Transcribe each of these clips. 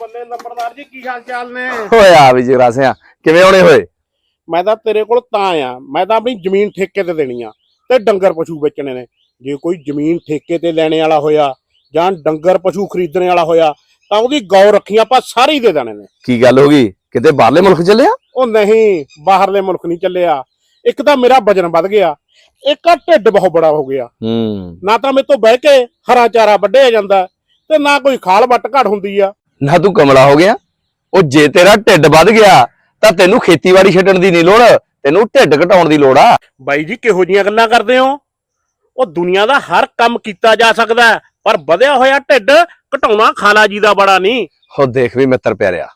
ਬੱਲੇ ਲੰਬੜਦਾਰ ਜੀ ਕੀ ਹਾਲ ਚਾਲ ਨੇ? ਓਏ ਆ ਵੀ ਜਗਰਾਸਿਆ ਕਿਵੇਂ ਹੋਣੇ ਹੋਏ? ਮੈਂ ਤਾਂ ਤੇਰੇ ਕੋਲ ਤਾਂ ਆ ਮੈਂ ਤਾਂ ਆਪਣੀ ਜ਼ਮੀਨ ਠੇਕੇ ਤੇ ਦੇਣੀ ਆ ਤੇ ਡੰਗਰ ਪਸ਼ੂ ਵੇਚਣੇ ਨੇ। ਜੇ ਕੋਈ ਜ਼ਮੀਨ ਠੇਕੇ ਤੇ ਲੈਣੇ ਵਾਲਾ ਹੋਇਆ ਜਾਂ ਡੰਗਰ ਪਸ਼ੂ ਖਰੀਦਣ ਵਾਲਾ ਹੋਇਆ ਤਾਂ ਉਹਦੀ ਗੌਰ ਰੱਖੀ ਆਪਾਂ ਸਾਰੇ ਹੀ ਦੇ ਦੇਣੇ ਨੇ। ਕੀ ਗੱਲ ਹੋ ਗਈ? ਕਿਤੇ ਬਾਹਰਲੇ ਮੁਲਕ ਚੱਲਿਆ? ਉਹ ਨਹੀਂ ਬਾਹਰਲੇ ਮੁਲਕ ਨਹੀਂ ਚੱਲਿਆ। ਇੱਕ ਤਾਂ ਮੇਰਾ ਵਜਨ ਵੱਧ ਗਿਆ ਇੱਕ ਆ ਢਿੱਡ ਬਹੁਤ ਬੜਾ ਹੋ ਗਿਆ। ਹੂੰ। ਨਾ ਤਾਂ ਮੇਰੇ ਤੋਂ ਬਹਿ ਕੇ ਹਰਾ ਚਾਰਾ ਵੱਢਿਆ ਜਾਂਦਾ ਤੇ ਨਾ ਕੋਈ ਖਾਲ ਵੱਟ ਘੜ ਹੁੰਦੀ ਆ। ਨਾ ਤੂੰ ਕਮਲਾ ਹੋ ਗਿਆ। ਉਹ ਜੇ ਤੇਰਾ ਢਿੱਡ ਵੱਧ ਗਿਆ ਤਾਂ ਤੈਨੂੰ ਖੇਤੀਬਾੜੀ ਛੱਡਣ ਦੀ ਨਹੀਂ ਲੋੜ। ਤੈਨੂੰ ਢਿੱਡ ਘਟਾਉਣ ਦੀ ਲੋੜ ਆ। ਬਾਈ ਜੀ ਕਿਹੋ ਜੀਆਂ ਗੱਲਾਂ ਕਰਦੇ ਹੋ? ਉਹ ਦੁਨੀਆ ਦਾ ਹਰ ਕੰਮ ਕੀਤਾ ਜਾ ਸਕਦਾ ਪਰ ਵਧਿਆ ਹੋਇਆ ਢਿੱਡ ਘਟਾਉਣਾ? ਖਾਲਾ ਜੀ ਦਾ ਬੜਾ ਨਹੀਂ ਹੋ ਦੇਖ ਵੀ ਮਿੱਤਰ ਪਿਆਰਿਆ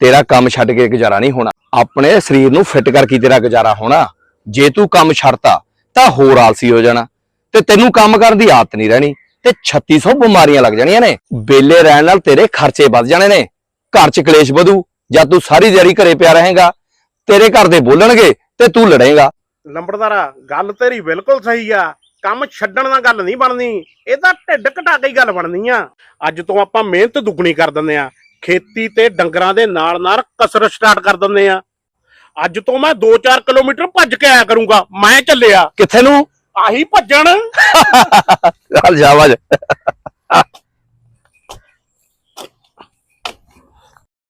ਤੇਰਾ ਕੰਮ ਛੱਡ ਕੇ ਗੁਜ਼ਾਰਾ ਨਹੀਂ ਹੋਣਾ। ਆਪਣੇ ਸਰੀਰ ਨੂੰ ਫਿੱਟ ਕਰਕੇ ਤੇਰਾ ਗੁਜ਼ਾਰਾ ਹੋਣਾ। ਜੇ ਤੂੰ ਕੰਮ ਛੱਡਤਾ ਤਾਂ ਹੋਰ ਆਲਸੀ ਹੋ ਜਾਣਾ। ਤੇ ਤੈਨੂੰ ਕੰਮ ਕਰਨ ਦੀ ਆਦਤ ਨਹੀਂ ਰਹਿਣੀ। ਤੇ 3600 ਬਿਮਾਰੀਆਂ ਲੱਗ ਜਾਣੀਆਂ ਨੇ। ਬੇਲੇ ਰਹਿਣ ਨਾਲ ਤੇਰੇ ਖਰਚੇ ਵੱਧ ਜਾਣੇ ਨੇ। ਘਰ 'ਚ ਕਲੇਸ਼ ਵਧੂ ਜਾਂ ਤੂੰ ਸਾਰੀ ਦਿਹਾੜੀ ਘਰੇ ਪਿਆ ਰਹੇਗਾ। ਤੇਰੇ ਘਰ ਦੇ ਬੋਲਣਗੇ ਤੇ ਤੂੰ ਲੜੇਗਾ। ਲੰਬੜਦਾਰਾ ਗੱਲ ਤੇਰੀ ਬਿਲਕੁਲ ਸਹੀ ਆ। ਕੰਮ ਛੱਡਣ ਨਾਲ ਗੱਲ ਨਹੀਂ ਬਣਨੀ। ਇਹ ਤਾਂ ਢਿੱਡ ਘਟਾ ਕੇ ਹੀ ਗੱਲ ਬਣਨੀ ਆ। ਅੱਜ ਤੋਂ ਆਪਾਂ ਮਿਹਨਤ ਦੁੱਗਣੀ ਕਰ ਦਿੰਦੇ ਆ। ਖੇਤੀ ਤੇ ਡੰਗਰਾਂ ਦੇ ਨਾਲ ਨਾਲ ਕਸਰਤ ਸਟਾਰਟ ਕਰ ਦਿੰਦੇ ਆ। ਅੱਜ ਤੋਂ ਮੈਂ 2-4 ਕਿਲੋਮੀਟਰ ਭੱਜ ਕੇ ਆਇਆ ਕਰੂੰਗਾ। ਮੈਂ ਚੱਲਿਆ। ਕਿੱਥੇ ਨੂੰ? ਆਹੀ ਭੱਜਣ। ਚੱਲ ਜਾਵਾਜ